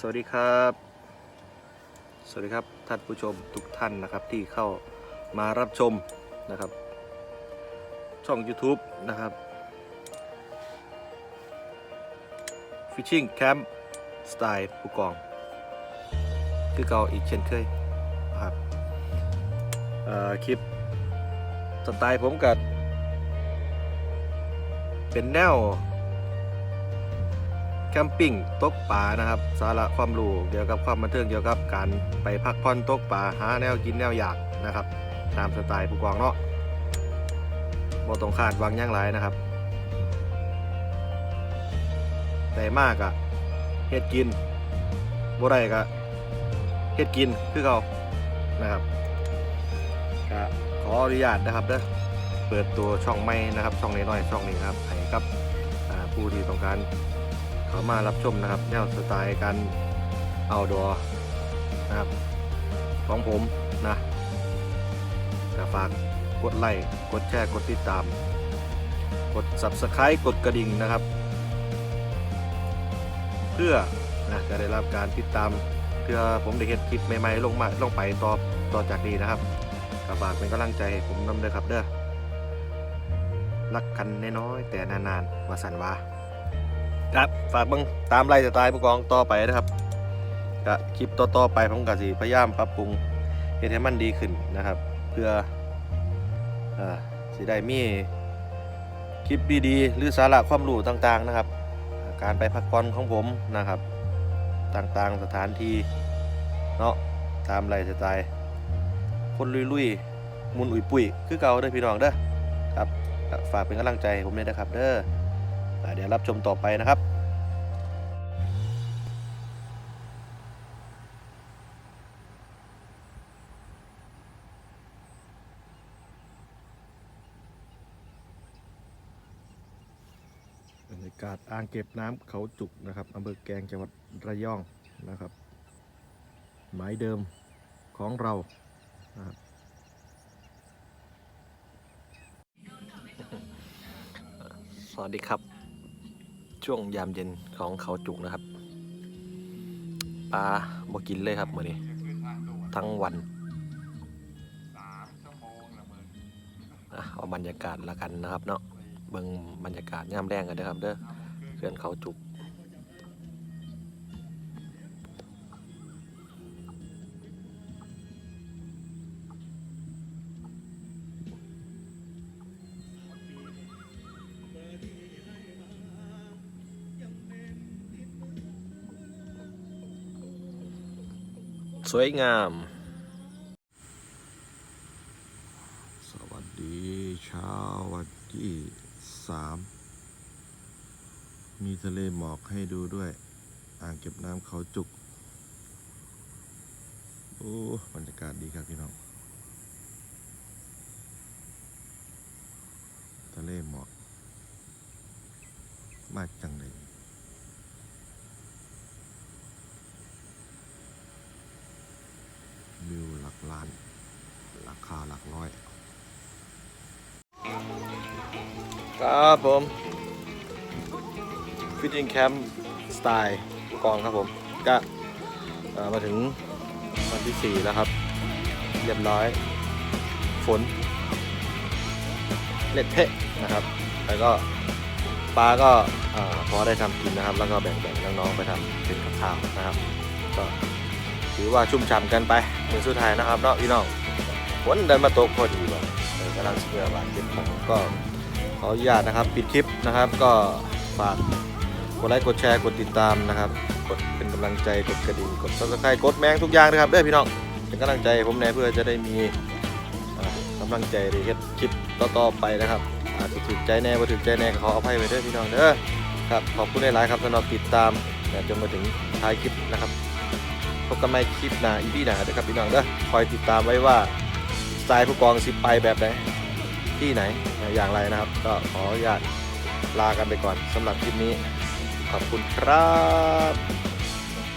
สวัสดีครับ สวัสดีครับท่านผู้ชมทุกท่านนะครับที่เข้ามารับชมนะครับ ช่อง YouTube นะครับ Fishing Camp สไตล์ผู้กอง คือเก่าอีกเช่นเคยนะครับคลิปสไตล์ผมกับเป็นแนว มปิ้งตกปลานะครับ สาระความรู้เกี่ยวกับความบันเทิงเกี่ยวกับการไปพักผ่อนตกปลาหาแนวกินแนวอยากนะครับ ตามสไตล์ผู้กองเนาะบ่ต้องคาดวังย่างไรนะครับแต่มากอะเฮ็ดกินบ่ได้ก็เฮ็ดกินคือเขานะครับก็ขออนุญาตนะครับเด้อเปิดตัวช่องใหม่นะครับ ช่องน้อยๆช่องนี้นะครับให้กับผู้ที่ต้องการ เขามารับชมนะครับแนวสไตล์การเอาดอนะครับของผมนะก็ฝากกดไลค์กดแชร์กดติดตาม กด subscribe กดกระดิ่งนะครับ เพื่อนะจะได้รับการติดตามเพื่อผมได้เห็นคลิปใหม่ๆลงมาลงไปต่อต่อจากนี้นะครับก็ฝากเป็นกำลังใจผมนำเด้อครับเด้อรักกันน้อยๆแต่นานๆว่าสันว่า ครับฝากเบิ่งตามไล่สไตล์ผู้กองต่อไปนะครับก็คลิปต่อๆไปผมก็สิพยายามปรับปรุงเฮ็ดให้มันดีขึ้นนะครับ เพื่ออสิได้มีคลิปดีๆ หรือสาระความรู้ต่างๆนะครับ การไปพักผ่อนของผมนะครับ ต่างๆสถานที่เนาะตามไล่สไตล์คนลุยๆมุนอุ่ยปุยคือเก่าเด้อพี่น้องเด้อครับฝากเป็นกำลังใจผมด้วยนะครับเด้อ เดี๋ยวรับชมต่อไปนะครับบรรยากาศอ่างเก็บน้ำเขาจุกนะครับอำเภอแกลงจังหวัดระยองนะครับ หมายเดิมของเรานะครับสวัสดีครับ ช่วงยามเย็นของเขาจุกนะครับปลาบ่กินเลยครับมื้อนี้ ทั้งวันเอาบรรยากาศละกันนะครับเนาะเบิ่งบรรยากาศยามแรงกันนะครับเด้อเขื่อนเขาจุก สวยงาม สวัสดีเช้าวันที่สามมีทะเลหมอกให้ดูด้วย อ่างเก็บน้ำเขาจุก โอ้บรรยากาศดีครับพี่น้อง ทะเลหมอก มากจังเลย วิวหลักล้าน รา คาหลักร้อย ครับผมฟิตติ้งแคมป์สไตล์กองครับผม ก็มาถึงวันที่ 4 แล้วครับ เรียบร้อย ฝน เล็ดเทะนะครับ แล้วก็ปลาก็พอได้ทำกินนะครับ แล้วก็แบ่งๆน้องๆไปทำเป็นกับข้าวนะครับ ก็ถือว่าชุ่มฉ่ำกันไปมือสุดท้ายนะครับเนาะพี่น้อง นเดินมาตกพอดีว่ะเออกำลังเสือบาดเจ็บของก็ขออนุญาตนะครับปิดคลิปนะครับ ก็ฝากกดไลค์กดแชร์กดติดตามนะครับกดเป็นกำลังใจกดกระดิ่งกดซับสไครต์กดแมงทุกอย่างนะครับเด้อพี่น้องเป็นกำลังใจผมแน่เพื่อจะได้มีอ่ากำลังใจในคลิปต่อๆไปนะครับอาจจะถึกใจแน่ว่าถึกใจแน่ก็ขออภัยไว้เด้อพี่น้องเด้อครับขอบคุณหลายๆครับสำหรับติดตามจนมาถึงท้ายคลิปนะครับพบกันใหม่คลิปหน้าอีพีหน้าเด้อครับพี่น้องเด้อคอยติดตามไว้ว่า ไตล์ผู้กองสิไปแบบไหนที่ไหนอย่างไรนะครับ ก็ขออนุญาตลากันไปก่อนสำหรับคลิปนี้ ขอบคุณครับ